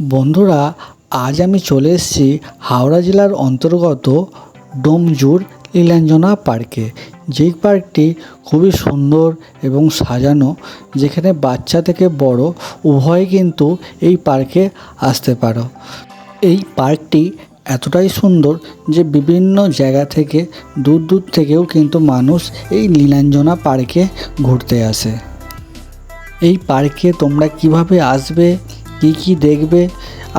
বন্ধুরা, আজ আমি চলে এসেছি হাওড়া জেলার অন্তর্গত ডোমজুর লীলাঞ্জনা পার্কে। যেই পার্কটি খুবই সুন্দর এবং সাজানো, যেখানে বাচ্চা থেকে বড় উভয় কিন্তু এই পার্কে আসতে পারো। এই পার্কটি এতটাই সুন্দর যে বিভিন্ন জায়গা থেকে, দূর দূর থেকেও কিন্তু মানুষ এই লীলাঞ্জনা পার্কে ঘুরতে আসে। এই পার্কে তোমরা কীভাবে আসবে কি কি দেখবে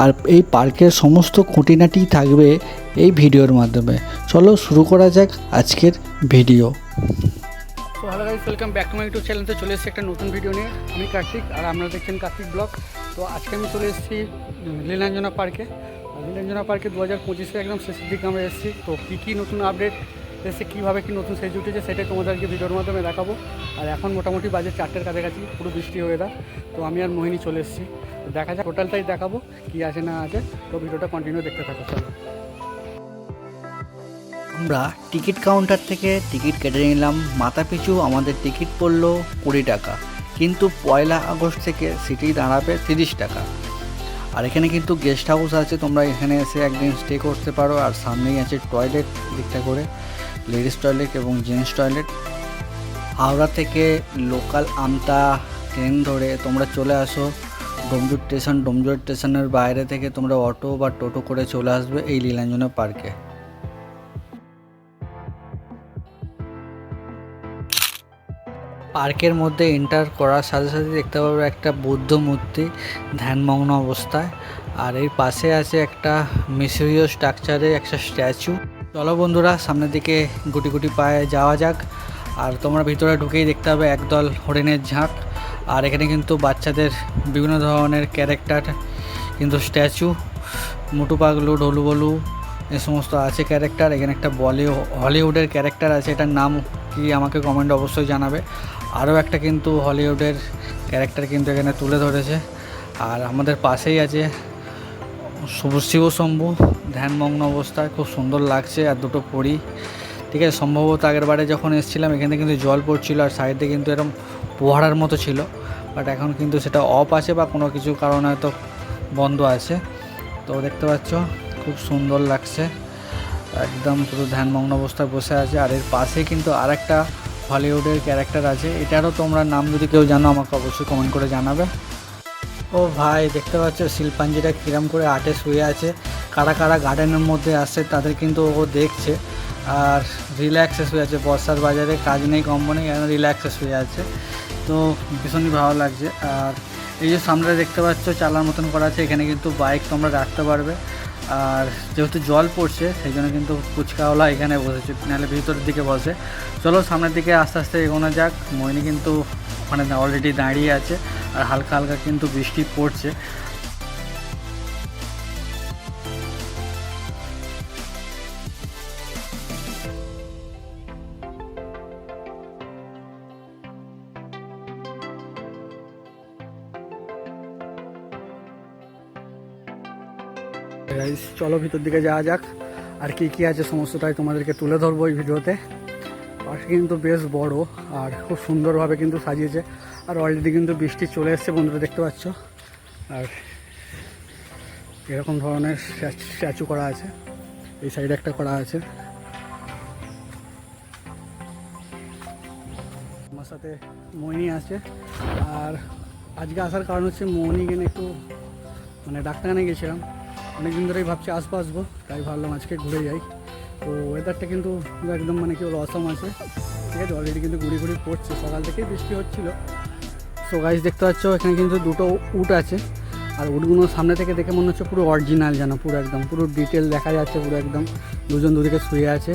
আর এই পার্কের সমস্ত খুঁটিনাটি থাকবে এই ভিডিওর মাধ্যমে। চলো শুরু করা যাক আজকের ভিডিও। তো hello guys welcome back to my YouTube চ্যানেলতে চলে এসেছি একটা নতুন ভিডিও নিয়ে। আমি কার্তিক আর আপনারা দেখছেন কার্তিক ব্লগ। তো আজকে আমি চলে এসেছি লীলাঞ্জনা পার্কে। লীলাঞ্জনা পার্কে দু হাজার পঁচিশে একদম শেষের দিকে আমরা এসেছি। তো কী কী নতুন আপডেট এসে কীভাবে কী নতুন সেজ উঠেছে সেটাই তোমাদেরকে ভিডিওর মাধ্যমে দেখাবো। আর এখন মোটামুটি বাজে চারটের কাছাকাছি, পুরো বৃষ্টি হয়ে দা তো আমি আর মোহিনী চলে এসেছি। দেখা যাক টোটালটাই দেখাবো, কী আছে না আছে। তো ভিডিওটা কন্টিনিউ দেখতে থাকো, চলো। আমরা টিকিট কাউন্টার থেকে টিকিট কেটে নিলাম। মাথা পিছু আমাদের টিকিট পড়ল কুড়ি টাকা। কিন্তু পয়লা আগস্ট থেকে সিটি দাঁড়াবে তিরিশ টাকা। আর এখানে কিন্তু গেস্ট হাউস আছে, তোমরা এখানে এসে একদিন স্টে করতে পারো। আর সামনেই আছে টয়লেট দিকটা করে। লেডিস টয়লেট এবং জেন্টস টয়লেট। হাওড়া থেকে লোকাল আমতা ট্রেন ধরে তোমরা চলে আসো। ডোমজুর স্টেশন, ডোমজুর স্টেশনের বাইরে থেকে তোমরা অটো বা টোটো করে চলে আসবে এই লীলাঞ্জনা পার্কে। পার্কের মধ্যে এন্টার করার সাথে সাথে দেখতে পাবে একটা বৌদ্ধ মূর্তি ধ্যানমগ্ন অবস্থায়। আর এর পাশে আছে একটা মিশরীয় স্ট্রাকচারে একটা স্ট্যাচু। চলো বন্ধুরা, সামনের দিকে গুটি গুটি পায়ে যাওয়া যাক। আর তোমরা ভিতরে ঢুকেই দেখতে হবে একদল হরিণের ঝাঁক। আর এখানে কিন্তু বাচ্চাদের বিভিন্ন ধরনের ক্যারেক্টার, কিন্তু স্ট্যাচু, মুটু পাগলু, ঢোলু বলু, এ সমস্ত আছে ক্যারেক্টার। এখানে একটা বলি হলিউডের ক্যারেক্টার আছে, এটার নাম কি আমাকে কমেন্ট অবশ্যই জানাবে। আরও একটা কিন্তু হলিউডের ক্যারেক্টার কিন্তু এখানে তুলে ধরেছে। আর আমাদের পাশেই আছে শিব শম্ভু, ধ্যানমগ্ন অবস্থায় খুব সুন্দর লাগছে আর দুটো পড়ি ঠিক আছে, সম্ভবত আগের বারে যখন এসেছিলাম, এখানে কিন্তু জল পড়ছিল আর সাইডে কিন্তু এরকম পোহারার মতো ছিল। বাট এখন কিন্তু সেটা অফ আছে বা কোনো কিছু কারণে হয়তো বন্ধ আছে। তো দেখতে পাচ্ছ, খুব সুন্দর লাগছে। একদম পুরো ধ্যানমগ্ন অবস্থায় বসে আছে। আর এর পাশে কিন্তু আরেকটা হলিউডের ক্যারেক্টার আছে। এটারও তোমরা নাম যদি কেউ জানো, আমাকে অবশ্যই কমেন্ট করে জানাবে। ও ভাই, দেখতে পাচ্ছ শিল্পাঞ্জিটা কিরম করে আটে শুয়ে আছে। কারা কারা গার্ডেনের মধ্যে আসছে তাদের কিন্তু ও দেখছে। আর রিল্যাক্সে শুয়ে আছে। বর্ষার বাজারে কাজ নেই কোম্পানি এখন রিল্যাক্সে শুয়ে আছে। তো ভীষণই ভালো লাগছে। আর এই যে সামনে দেখতে পাচ্ছ, চালার মতন করা আছে। এখানে কিন্তু বাইক তোমরা রাখতে পারবে। আর যেহেতু জল পড়ছে, সেই জন্য কিন্তু ফুচকাওয়ালা এখানে বসেছে, নাহলে ভিতরের দিকে বসে। চলো সামনের দিকে আস্তে আস্তে এগোনো যাক। মইনি কিন্তু ওখানে অলরেডি দাঁড়িয়ে আছে, আর হালকা হালকা কিন্তু বৃষ্টি পড়ছে। গাইস চলো ভিতর দিকে যাওয়া যাক। আর কি কি আছে সমস্তটাই তোমাদেরকে তুলে ধরবো এই ভিডিওতে। পাশে কিন্তু বেশ বড় আর খুব সুন্দরভাবে কিন্তু সাজিয়েছে। আর অলরেডি কিন্তু বৃষ্টি চলে এসছে, বন্ধুরা, দেখতে পাচ্ছ? আর এরকম ধরনের স্ট্যাচু করা আছে। এই সাইডে একটা করা আছে। আমার সাথে মোহিনী আছে। আর আজকে আসার কারণ হচ্ছে মোহিনী কিনে একটু মানে ডাক্তারখানে গেছিলাম অনেকদিন ধরেই ভাবছি আসব আসব তাই ভাবলাম আজকে ঘুরে যাই। তো ওয়েদারটা কিন্তু একদম মানে কি অসম আছে। ঠিক আছে অলরেডি কিন্তু ঘুরি ঘুরি পড়ছে, সকাল থেকেই বৃষ্টি হচ্ছিল। সো গাইজ দেখতে পাচ্ছ, এখানে কিন্তু দুটো উট আছে। আর উটগুলো সামনে থেকে দেখে মনে হচ্ছে পুরো অরিজিনাল যেন, পুরো একদম, পুরো ডিটেল দেখা যাচ্ছে পুরো একদম। দুজন দুদিকে শুয়ে আছে,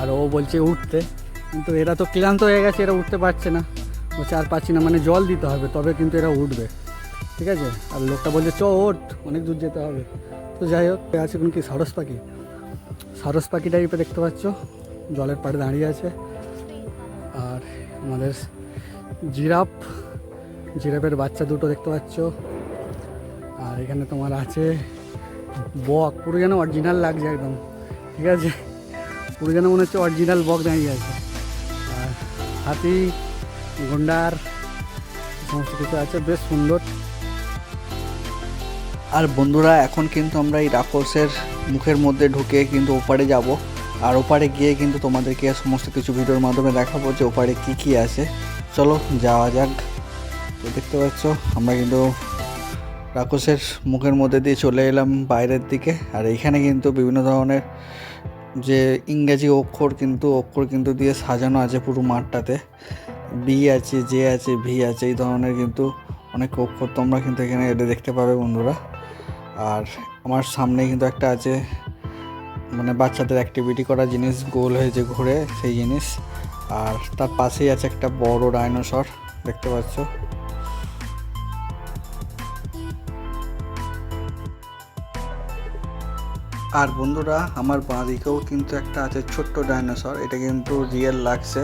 আর ও বলছে উঠতে। কিন্তু এরা তো ক্লান্ত হয়ে গেছে, এরা উঠতে পারছে না। বলছে আর পাচ্ছি না মানে জল দিতে হবে, তবে কিন্তু এরা উঠবে। ঠিক আছে? আর লোকটা বলছে, চ, ওঠ, অনেক দূর যেতে হবে। তো যাই হোক আছে কোন কি, সারস পাখি। সারস পাখি টাইপে দেখতে পাচ্ছ, জলের পাড়ে দাঁড়িয়ে আছে। আর আমাদের জিরাফ, জিরাফের বাচ্চা দুটো দেখতে পাচ্ছ। আর এখানে তোমার আছে বক, পুরো যেন অরিজিনাল লাগছে একদম, ঠিক আছে? পুরো যেন মনে হচ্ছে অরিজিনাল বক দাঁড়িয়ে আছে। আর হাতি, গন্ডার সমস্ত কিছু আছে, বেশ সুন্দর। আর বন্ধুরা, এখন কিন্তু আমরা এই রাক্ষসের মুখের মধ্যে ঢুকে কিন্তু ওপারে যাব। আর ওপারে গিয়ে কিন্তু তোমাদেরকে সমস্ত কিছু ভিডিওর মাধ্যমে দেখাবো যে ওপারে কি কি আছে। চলো, যাওয়া যাক। তো দেখতে পাচ্ছ, আমরা কিন্তু রাক্ষসের মুখের মধ্যে দিয়ে চলে এলাম বাইরের দিকে। আর এইখানে কিন্তু বিভিন্ন ধরনের যে ইংরেজি অক্ষর কিন্তু অক্ষর কিন্তু দিয়ে সাজানো আছে পুরো মাঠটাতে। বি আছে জে আছে ভি আছে, এই ধরনের কিন্তু অনেক অক্ষর তোমরা কিন্তু এখানে এটা দেখতে পাবে বন্ধুরা। আর আমার সামনে কিন্তু একটা আছে মানে বাচ্চাদের অ্যাক্টিভিটি করা জিনিস, গোল হয়ে যে ঘুরে সেই জিনিস। আর তার পাশেই আছে একটা বড় ডাইনোসর দেখতে পাচ্ছ? আর বন্ধুরা, আমার বাঁ দিকেও কিন্তু একটা আছে ছোট্ট ডাইনোসর এটা কিন্তু রিয়েল লাগছে,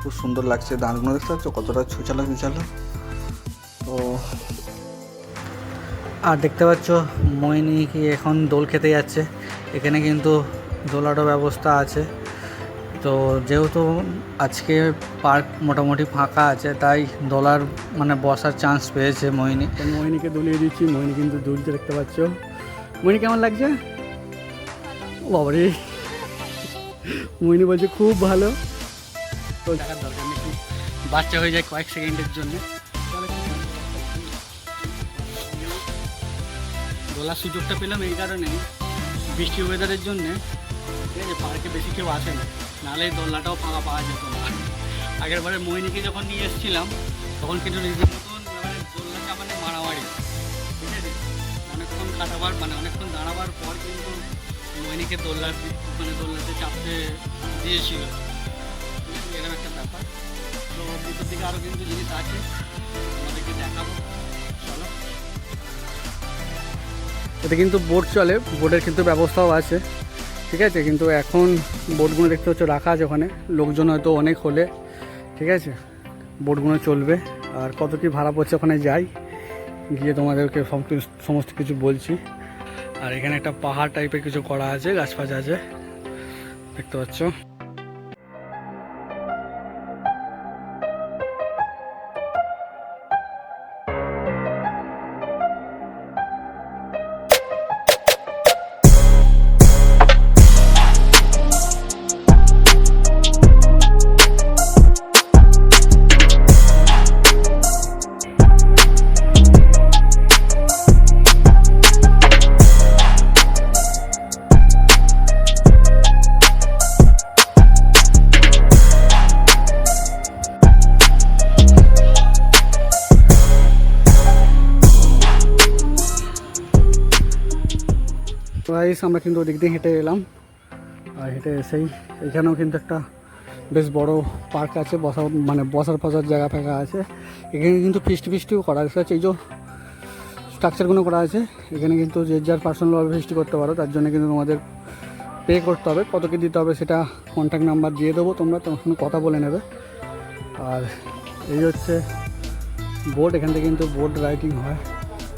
খুব সুন্দর লাগছে। দাঁতগুলো দেখতে পাচ্ছ? কতটা ছুচালো ছুচালো তো আর দেখতে পাচ্ছ মইনি কি এখন দোল খেতে যাচ্ছে। এখানে কিন্তু দোলারও ব্যবস্থা আছে। তো যেহেতু আজকে পার্ক মোটামুটি ফাঁকা আছে তাই দোলার মানে বসার চান্স পেয়েছে মইনি। তো মোহিনীকে দুলিয়ে দিচ্ছি। মোহিনী কিন্তু দুলতে দেখতে পাচ্ছ। মোহিনী কেমন লাগছে? ও বাবারে। মোহিনী বলছে খুব ভালো। বাচ্চা হয়ে যায় কয়েক সেকেন্ডের জন্য। দোলার সুযোগটা পেলাম এই কারণে। বৃষ্টি ওয়েদারের জন্যে। ঠিক আছে, পার্কে বেশি কেউ আসে না। নাহলে দোলনাটাও ফাঁকা পাওয়া যেত না। আগের বারে মোহিনীকে যখন নিয়ে এসেছিলাম, তখন কিন্তু নিজের মতন মানে দোলনাটা মানে মারামারি। ঠিক আছে? অনেকক্ষণ কাটাবার মানে অনেকক্ষণ দাঁড়াবার পর কিন্তু মোহিনীকে দোলনার দি- মানে দোলনাতে চাপতে দিয়েছিল। এরকম একটা ব্যাপার। তো ভিতর দিকে আরও কিন্তু জিনিস আছে। এতে কিন্তু বোট চলে বোটের কিন্তু ব্যবস্থাও আছে, ঠিক আছে? কিন্তু এখন বোটগুলো দেখতে হচ্ছে রাখা আছে ওখানে, লোকজন হয়তো অনেক হলে, ঠিক আছে? বোটগুলো চলবে, আর কত কী ভাড়া পড়ছে ওখানে যাই, গিয়ে তোমাদেরকে সমস্ত কিছু বলছি। আর এখানে একটা পাহাড় টাইপের কিছু করা আছে গাছপাছ আছে, দেখতে পাচ্ছ? প্রাইস আমরা কিন্তু ওদিক দিয়ে হেঁটে এলাম। আর হেঁটে এসেই এখানেও কিন্তু একটা বেশ বড় পার্ক আছে বসা মানে বসার ফসার জায়গা ফাঁকা আছে। এখানে কিন্তু ফিস্টি ফিস্টিও করা আছে এই যে স্ট্রাকচারগুলো করা আছে, এখানে কিন্তু যে যার পার্সোনালভাবে ফিস্টি করতে পারো, তার জন্য কিন্তু তোমাদের পে করতে হবে। কত কী দিতে হবে সেটা কন্ট্যাক্ট নাম্বার দিয়ে দেবো তোমরা তোমার সঙ্গে কথা বলে নেবে। আর এই হচ্ছে বোর্ড এখান থেকে কিন্তু বোর্ড রাইটিং হয়।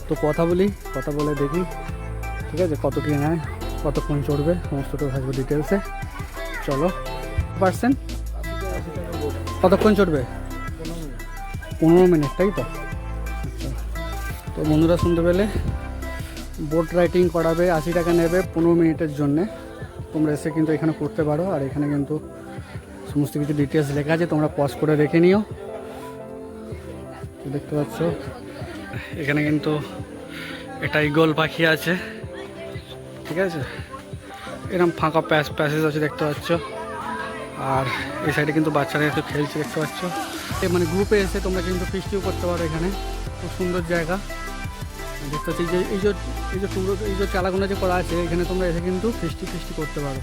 তো কথা বলি, কথা বলে দেখি। ঠিক আছে, কত কী নেয় কতক্ষণ চড়বে সমস্তটা থাকবে ডিটেলসে চলো পার্সেন্ট কতক্ষণ চড়বে? পনেরো মিনিট, তাই তো? আচ্ছা। তো বন্ধুরা, শুনতে পেলে? বোট রাইটিং করাবে, আশি টাকা নেবে পনেরো মিনিটের জন্যে। তোমরা এসে কিন্তু এখানে করতে পারো, আর এখানে কিন্তু সমস্ত কিছু ডিটেলস লেখা আছে, তোমরা পজ করে রেখে নিও। দেখতে পাচ্ছ, এখানে কিন্তু একটা ইগল পাখি আছে। ঠিক আছে? এরকম ফাঁকা প্যাস প্যাসেজ আছে দেখতে পাচ্ছ। আর এই সাইডে কিন্তু বাচ্চারা একটু খেলছে দেখতে পাচ্ছ। এ মানে গ্রুপে এসে তোমরা কিন্তু ফিস্টিও করতে পারো এখানে। খুব সুন্দর জায়গা। দেখতে পাচ্ছি যে এই যে এই যে টুকরো এই যে চালাগুলো যে করা আছে, এখানে তোমরা এসে কিন্তু ফিস্টি ফিস্টি করতে পারো।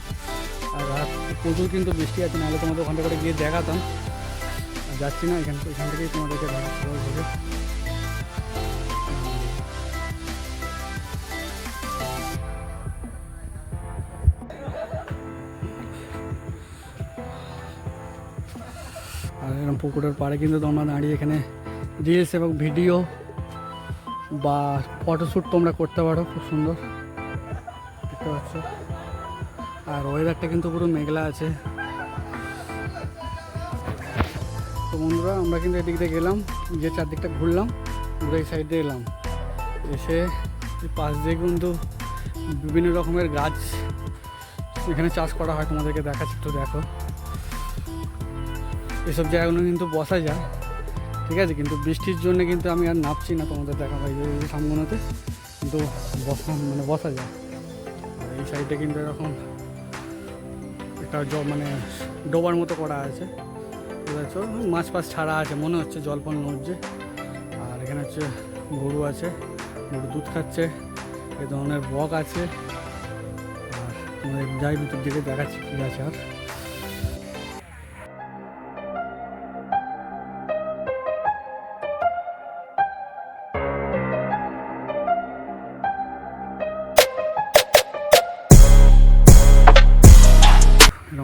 আর প্রচুর কিন্তু বৃষ্টি আছে, নাহলে তোমাদের ওখান থেকে গিয়ে দেখাতাম। যাচ্ছি না, এখান এখান থেকেই তোমাদেরকে এরকম পুকুরের পাড়ে কিন্তু তোমরা দাঁড়িয়ে এখানে রিলস এবং ভিডিও বা ফটোশ্যুট তোমরা করতে পারো, খুব সুন্দর। দেখতে পাচ্ছ? আর ওয়েদারটা কিন্তু পুরো মেঘলা আছে। তো বন্ধুরা, আমরা কিন্তু এদিক দিয়ে গেলাম যে চারদিকটা ঘুরলাম, ঘুরে এই সাইড দিয়ে এলাম। এসে পাশ দিয়ে কিন্তু বিভিন্ন রকমের গাছ এখানে চাষ করা হয়, তোমাদেরকে দেখাচ্ছি, একটু দেখো। এসব জায়গাগুলো কিন্তু বসা যায়। ঠিক আছে? কিন্তু বৃষ্টির জন্য কিন্তু আমি আর নাপছি না তোমাদের দেখা পাই এই সামগুলোতে কিন্তু বসা মানে বসা যায়। আর এই সাইডে কিন্তু এরকম একটা মানে ডোবার মতো করা আছে। বুঝতে পারছ? মাছ ফাছ ছাড়া আছে, মনে হচ্ছে জল ফল নড়ছে আর এখানে হচ্ছে গরু আছে, গরু দুধ খাচ্ছে, এ ধরনের বক আছে। আর তোমাদের যাই ভিতর দিকে দেখাচ্ছি, কী আছে আর।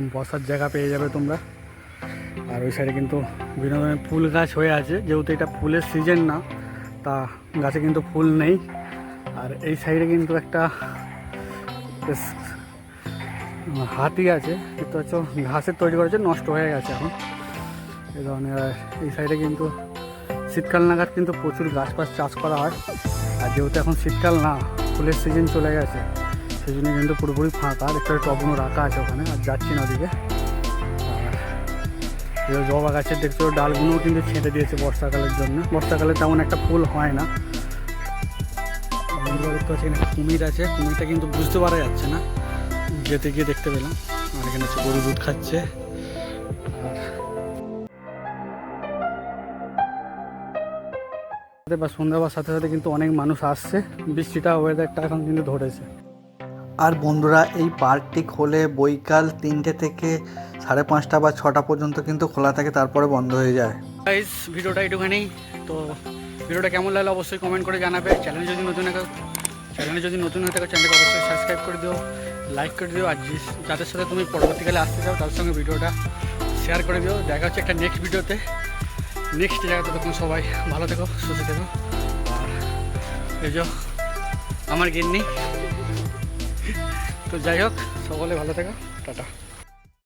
এরকম বসার জায়গা পেয়ে যাবে তোমরা। আর ওই সাইডে কিন্তু বিভিন্ন ধরনের ফুল গাছ হয়ে আছে। যেহেতু এটা ফুলের সিজন না, তা গাছে কিন্তু ফুল নেই। আর এই সাইডে কিন্তু একটা বেশ হাতি আছে। দেখতে হচ্ছে ঘাসের তৈরি করেছে নষ্ট হয়ে গেছে এখন। এই ধরনের এই সাইডে কিন্তু শীতকাল নাগাদ কিন্তু প্রচুর গাছ ফাছ চাষ করা হয়। আর যেহেতু এখন শীতকাল না, ফুলের সিজন চলে গেছে। সেই জন্য কিন্তু পুরোপুরি ফাঁকা দেখতে টবগুলো রাখা আছে ওখানে, আর যাচ্ছি না ওদিকে। আর জবা গাছের দেখছ ডালগুলোও কিন্তু ছেঁটে দিয়েছে বর্ষাকালের জন্য। বর্ষাকালে তেমন একটা ফুল হয় না। বন্ধুরা দেখতে পাচ্ছি, এখানে কুমির আছে। কুমিরটা কিন্তু বুঝতে পারা যাচ্ছে না। যেতে গিয়ে দেখতে পেলাম। আর এখানে হচ্ছে গরু দুধ খাচ্ছে। আর বা সন্ধ্যা সাথে সাথে কিন্তু অনেক মানুষ আসছে। বৃষ্টিটা ওয়েদারটা এখন কিন্তু ধরেছে। আর বন্ধুরা, এই পার্কটি খোলে বৈকাল তিনটে থেকে সাড়ে পাঁচটা বা ছটা পর্যন্ত কিন্তু খোলা থাকে, তারপরে বন্ধ হয়ে যায়। গাইস ভিডিওটা একটুখানি, তো ভিডিওটা কেমন লাগল অবশ্যই কমেন্ট করে জানাবে। চ্যানেল যদি নতুন চ্যানেলে যদি নতুন হয়ে থাকে চ্যানেলকে অবশ্যই সাবস্ক্রাইব করে দিও লাইক করে দিও, আর যাদের সাথে তুমি পরবর্তীকালে আসতে চাও, তাদের সঙ্গে ভিডিওটা শেয়ার করে দিও। দেখা হচ্ছে একটা নেক্সট ভিডিওতে। নেক্সট জায়গাতে তখন সবাই ভালো থেকো, সুস্থ থেকো। আর এই যে আমার গিন্নি তো যাই হোক সকলে ভালো থাকো টাটা।